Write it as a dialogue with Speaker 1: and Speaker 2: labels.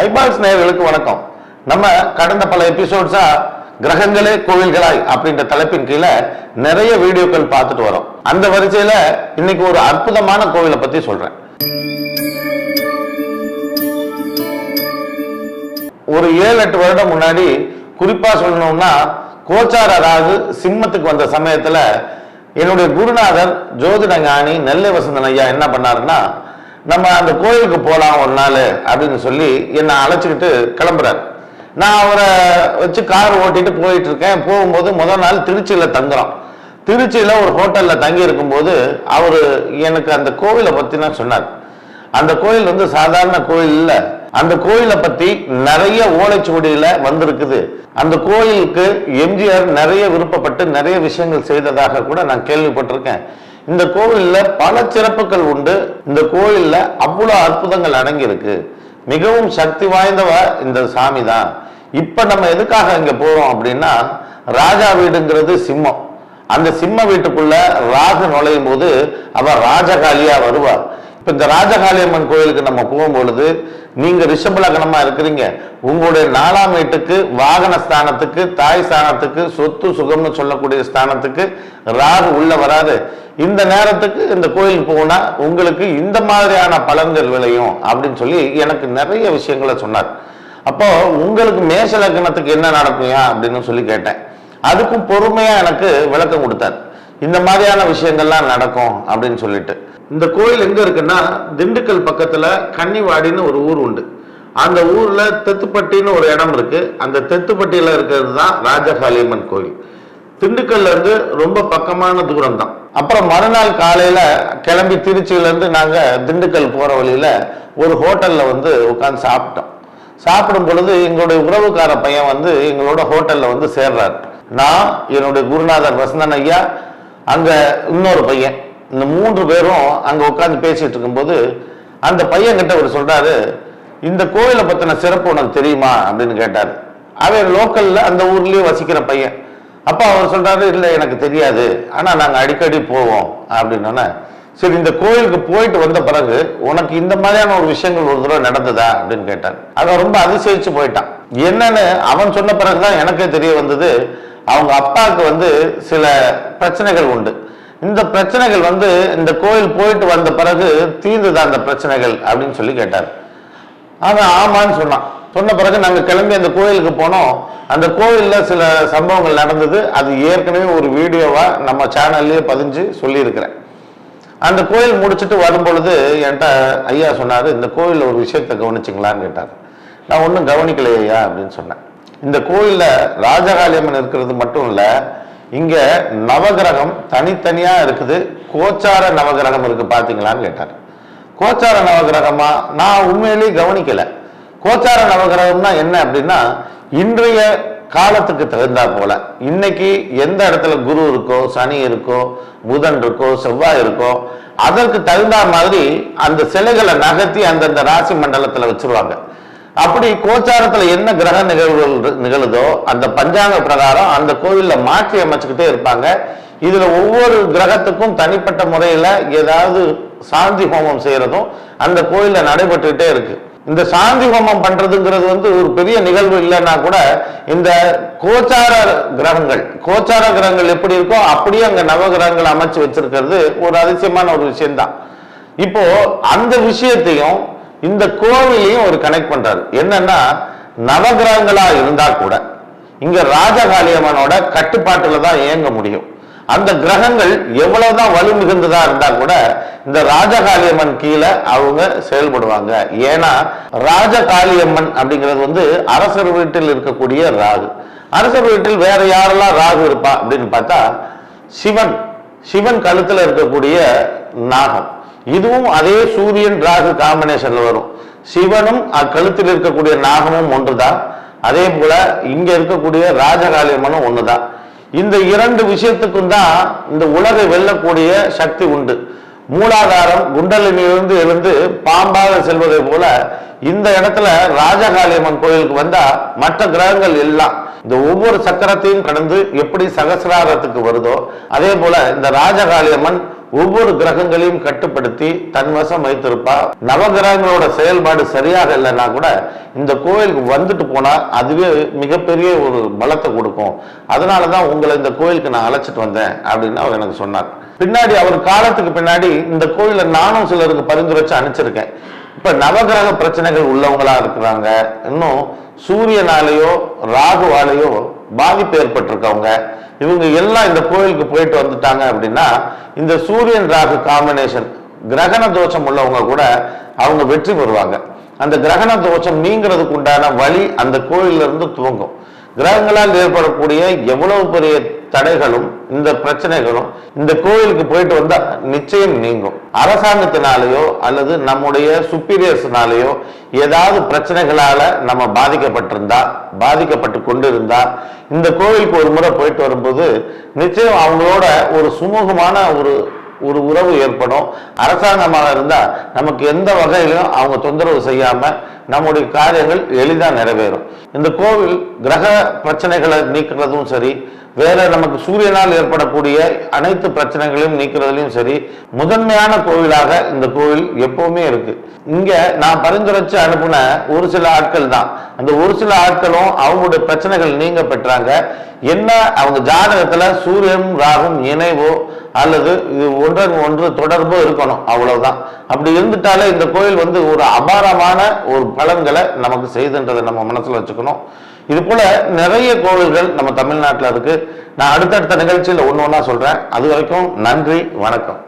Speaker 1: Eyeballs நேயர்களுக்கு வணக்கம். நம்ம கடந்த பல எபிசோட்ஸா கிரகங்களே கோவில்களாய் அப்படின்ற தலைப்பின் கீழே நிறைய வீடியோக்கள் பார்த்துட்டு வரோம். அந்த வரிசையில இன்னைக்கு ஒரு அற்புதமான கோவிலை பத்தி சொல்றேன். ஒரு ஏழு எட்டு வருடம் முன்னாடி குறிப்பா சொல்லணும்னா கோச்சார ராகு சிம்மத்துக்கு வந்த சமயத்துல என்னுடைய குருநாதர் ஜோதிட ஞானி நெல்லை வசந்தன் ஐயா என்ன பண்ணாருன்னா நம்ம அந்த கோயிலுக்கு போகலாம் ஒரு நாள் அப்படின்னு சொல்லி என்னை அழைச்சிக்கிட்டு கிளம்புறாரு. நான் அவரை வச்சு கார் ஓட்டிட்டு போயிட்டு இருக்கேன் போகும்போது முதல் நாள் திருச்சியில் தங்குறோம். திருச்சியில் ஒரு ஹோட்டல்ல தங்கி இருக்கும்போது எனக்கு அந்த கோவிலை பத்தி சொன்னார். அந்த கோயில் வந்து சாதாரண கோயில் இல்லை. அந்த கோயிலை பற்றி நிறைய ஓலைச்சுவடியில் வந்திருக்குது. அந்த கோயிலுக்கு எம்ஜிஆர் நிறைய விருப்பப்பட்டு நிறைய விஷயங்கள் செய்ததாக கூட நான் கேள்விப்பட்டிருக்கேன். இந்த கோவில்ல பல சிறப்புகள் உண்டு. இந்த கோயிலில் அவ்வளவு அற்புதங்கள் அடங்கியிருக்கு. மிகவும் சக்தி வாய்ந்தவ இந்த சாமி தான் இப்ப நம்ம எதுக்காக இங்க போறோம் அப்படின்னா ராஜா வீடுங்கிறது சிம்மம். அந்த சிம்ம வீட்டுக்குள்ள ராகு நுழையும் போது அவர் ராஜகாலியா வருவார். இப்ப இந்த ராஜகாளியம்மன் கோயிலுக்கு நம்ம போகும்பொழுது நீங்க ரிஷப லக்னமா இருக்கிறீங்க. உங்களுடைய நாலாம் வீட்டுக்கு வாகன ஸ்தானத்துக்கு தாய் ஸ்தானத்துக்கு சொத்து சுகம்னு சொல்லக்கூடிய ஸ்தானத்துக்கு ராகு உள்ள வராது. இந்த நேரத்துக்கு இந்த கோயிலுக்கு போனா உங்களுக்கு இந்த மாதிரியான பலன்கள் விளையும் அப்படின்னு சொல்லி எனக்கு நிறைய விஷயங்களை சொன்னார். அப்போ உங்களுக்கு மேஷ லக்னத்துக்கு என்ன நடக்குயா அப்படின்னு சொல்லி கேட்டேன். அதுக்கும் பொறுமையா எனக்கு விளக்கம் கொடுத்தார். இந்த மாதிரியான விஷயங்கள்லாம் நடக்கும் அப்படின்னு சொல்லிட்டு. இந்த கோயில் எங்க இருக்குன்னா திண்டுக்கல் பக்கத்துல கன்னிவாடின்னு ஒரு ஊர் உண்டு. அந்த ஊர்ல தெத்துப்பட்டின்னு ஒரு இடம் இருக்கு. அந்த தெத்துப்பட்டியில இருக்கிறது தான் ராஜகாளியம்மன் கோயில் திண்டுக்கல்ல இருந்து ரொம்ப பக்கமான தூரம் தான் அப்புறம் மறுநாள் காலையில கிளம்பி திருச்சியில இருந்து நாங்க திண்டுக்கல் போற வழியில ஒரு ஹோட்டல்ல வந்து உட்காந்து சாப்பிட்டோம். சாப்பிடும் பொழுது எங்களுடைய உறவுக்கார பையன் வந்து எங்களோட ஹோட்டல்ல வந்து சேர்றாரு. நான் என்னுடைய குருநாதர் வசந்தன் ஐயா அங்க இன்னொரு பையன். இந்த மூன்று பேரும் அங்கே உட்காந்து பேசிட்டு இருக்கும்போது அந்த பையன்கிட்ட அவர் சொல்றாரு இந்த கோயிலை பற்றின சிறப்பு உனக்கு தெரியுமா? அப்படின்னு கேட்டார். அவன் லோக்கல்ல அந்த ஊர்லேயே வசிக்கிற பையன். அப்போ அவர் சொல்றாரு இல்லை எனக்கு தெரியாது. ஆனால் நாங்கள் அடிக்கடி போவோம். அப்படின்னோன்னே சரி இந்த கோயிலுக்கு போயிட்டு வந்த பிறகு உனக்கு இந்த மாதிரியான ஒரு விஷயங்கள் ஒரு தடவை நடந்ததா? அப்படின்னு கேட்டார். அவன் ரொம்ப அதிசயிச்சு போயிட்டான். என்னன்னு அவன் சொன்ன பிறகுதான் எனக்கே தெரிய வந்தது. அவங்க அப்பாவுக்கு வந்து சில பிரச்சனைகள் உண்டு. இந்த பிரச்சனைகள் வந்து இந்த கோயில் போயிட்டு வந்த பிறகு தீர்ந்துதான் அந்த பிரச்சனைகள் அப்படின்னு சொல்லி கேட்டார். அவன் ஆமான்னு சொன்னான். சொன்ன பிறகு நாங்க கிளம்பி அந்த கோயிலுக்கு போனோம். அந்த கோயில்ல சில சம்பவங்கள் நடந்தது. அது ஏற்கனவே ஒரு வீடியோவா நம்ம சேனல்லயே பதிஞ்சு சொல்லியிருக்கிறேன். அந்த கோயில் முடிச்சுட்டு வரும் பொழுது என்கிட்ட ஐயா சொன்னாரு இந்த கோயில்ல ஒரு விஷயத்தை கவனிச்சிங்களான்னு கேட்டார். நான் ஒன்றும் கவனிக்கலையா அப்படின்னு சொன்னேன். இந்த கோயில்ல ராஜகாளியம்மன் இருக்கிறது மட்டும் இல்லை இங்க நவகிரகம் தனித்தனியா இருக்குது. கோச்சார நவகிரகம் இருக்கு பாத்தீங்களான்னு கேட்டார். கோச்சார நவகிரகமா? நான் உண்மையிலேயே கவனிக்கல. கோச்சார நவகிரகம்னா என்ன அப்படின்னா இன்றைய காலத்துக்கு தகுந்தா போல இன்னைக்கு எந்த இடத்துல குரு இருக்கோ சனி இருக்கோ புதன் இருக்கோ செவ்வாய் இருக்கோ அதற்கு தகுந்தா மாதிரி அந்த சிலைகளை நகர்த்தி அந்தந்த ராசி மண்டலத்துல வச்சிருவாங்க. அப்படி கோச்சாரத்துல என்ன கிரக நிகழ்வுகள் நிகழுதோ அந்த பஞ்சாங்க பிரகாரம் அந்த கோவில்ல மாற்றி அமைச்சுக்கிட்டே இருப்பாங்க. இதுல ஒவ்வொரு கிரகத்துக்கும் தனிப்பட்ட முறையில ஏதாவது சாந்தி ஹோமம் செய்யறதும் அந்த கோயில்ல நடைபெற்றுக்கிட்டே இருக்கு. இந்த சாந்தி ஹோமம் பண்றதுங்கிறது வந்து ஒரு பெரிய நிகழ்வு இல்லைன்னா கூட இந்த கோச்சார கிரகங்கள் கோச்சார கிரகங்கள் எப்படி இருக்கோ அப்படியே அங்க நவகிரகங்கள் அமைச்சு வச்சிருக்கிறது ஒரு அதிசயமான ஒரு விஷயம்தான். இப்போ அந்த விஷயத்தையும் இந்த கோவிலையும் ஒரு கனெக்ட் பண்றாரு. என்னன்னா நவகிரகங்களா இருந்தா கூட இங்க ராஜகாளியம்மனோட கட்டுப்பாட்டுல தான் இயங்க முடியும். அந்த கிரகங்கள் எவ்வளவுதான் வலு மிகுந்ததா இருந்தா கூட இந்த ராஜகாளியம்மன் கீழே அவங்க செயல்படுவாங்க. ஏன்னா ராஜகாளியம்மன் அப்படிங்கிறது வந்து அரசர் வீட்டில் இருக்கக்கூடிய ராகு. அரசர் வீட்டில் வேற யாரெல்லாம் ராகு இருப்பா அப்படின்னு பார்த்தா சிவன். சிவன் கழுத்துல இருக்கக்கூடிய நாகம். இதுவும் அதே சூரியன் ராகு காம்பினேஷன்ல வரும். சிவனும் அக்கழுத்தில் இருக்கக்கூடிய நாகமும் ஒன்றுதான். அதே போல இங்க இருக்கக்கூடிய ராஜகாளியம்மனும் ஒண்ணுதான். இந்த இரண்டு விஷயத்துக்கும் தான் இந்த உலகை வெல்லக்கூடிய சக்தி உண்டு. மூலாதாரம் குண்டலினிலிருந்து எழுந்து பாம்பாக செல்வதை போல இந்த இடத்துல ராஜகாளியம்மன் கோயிலுக்கு வந்தா மற்ற கிரகங்கள் எல்லாம் இந்த ஒவ்வொரு சக்கரத்தையும் கடந்து எப்படி சகசிராரத்துக்கு வருதோ அதே போல இந்த ராஜகாளியம்மன் ஒவ்வொரு கிரகங்களையும் கட்டுப்படுத்தி தன்வசம் வைத்திருப்பா. நவகிரகங்களோட செயல்பாடு சரியாக இல்லைன்னா கூட இந்த கோயிலுக்கு வந்துட்டு போனா அதுவே மிகப்பெரிய ஒரு பலத்தை கொடுக்கும். அதனாலதான் உங்களை இந்த கோயிலுக்கு நான் அழைச்சிட்டு வந்தேன் அப்படின்னு அவர் எனக்கு சொன்னார். பின்னாடி அவர் காலத்துக்கு பின்னாடி இந்த கோயிலை நானும் சிலருக்கு பரிந்துரைச்சு அனுப்பிச்சிருக்கேன். இப்ப நவகிரக பிரச்சனைகள் உள்ளவங்களா இருக்கிறாங்க. இன்னும் சூரியனாலேயோ ராகுவாலேயோ பாதிப்பு ஏற்பட்டிருக்கவங்க. இவங்க எல்லாம் இந்த கோயிலுக்கு போயிட்டு வந்துட்டாங்க அப்படின்னா இந்த சூரியன் ராகு காம்பினேஷன் கிரகண தோஷம் உள்ளவங்க கூட அவங்க வெற்றி பெறுவாங்க. அந்த கிரகண தோஷம் நீங்கிறதுக்கு உண்டான வழி அந்த கோயிலிருந்து துவங்கும். கிரகங்களால் ஏற்படக்கூடிய எவ்வளவு பெரிய தடைகளும் இந்த பிரச்சனைகளும் இந்த கோயிலுக்கு போயிட்டு வந்தால் நிச்சயம் நீங்கும். அரசாங்கத்தினாலேயோ அல்லது நம்முடைய சுப்பீரியர்ஸ்னாலேயோ ஏதாவது பிரச்சனைகளால் நம்ம பாதிக்கப்பட்டிருந்தா பாதிக்கப்பட்டு கொண்டிருந்தா இந்த கோவிலுக்கு ஒரு முறை போயிட்டு வரும்போது நிச்சயம் அவங்களோட ஒரு சுமூகமான ஒரு ஒரு உறவு ஏற்படும். அரசாங்கமாக இருந்தால் நமக்கு எந்த வகையிலும் அவங்க தொந்தரவு செய்யாமல் நம்முடைய காரியங்கள் எளிதாக நிறைவேறும். இந்த கோவில் கிரக பிரச்சனைகளை நீக்கிறதும் சரி வேற நமக்கு சூரியனால் ஏற்படக்கூடிய அனைத்து பிரச்சனைகளையும் நீக்கிறதுலையும் சரி முதன்மையான கோவிலாக இந்த கோவில் எப்பவுமே இருக்கு. இங்க நான் பரிந்துரைச்சு அனுப்புன ஒரு சில ஆட்கள் தான். அந்த ஒரு சில ஆட்களும் அவங்களுடைய பிரச்சனைகள் நீங்க பெற்றாங்க. என்ன அவங்க ஜாதகத்துல சூரியன் ராகும் இணைவோ அல்லது இது ஒன்றன் ஒன்று தொடர்போ இருக்கணும். அவ்வளவுதான். அப்படி இருந்துட்டாலே இந்த கோயில் வந்து ஒரு அபாரமான ஒரு பலன்களை நமக்கு செய்துன்றதை நம்ம மனசில் வச்சுக்கணும். இது போல நிறைய கோவில்கள் நம்ம தமிழ்நாட்டில் இருக்கு. நான் அடுத்தடுத்த நிகழ்ச்சியில் ஒன்று ஒன்றா சொல்கிறேன் அது வரைக்கும் நன்றி வணக்கம்.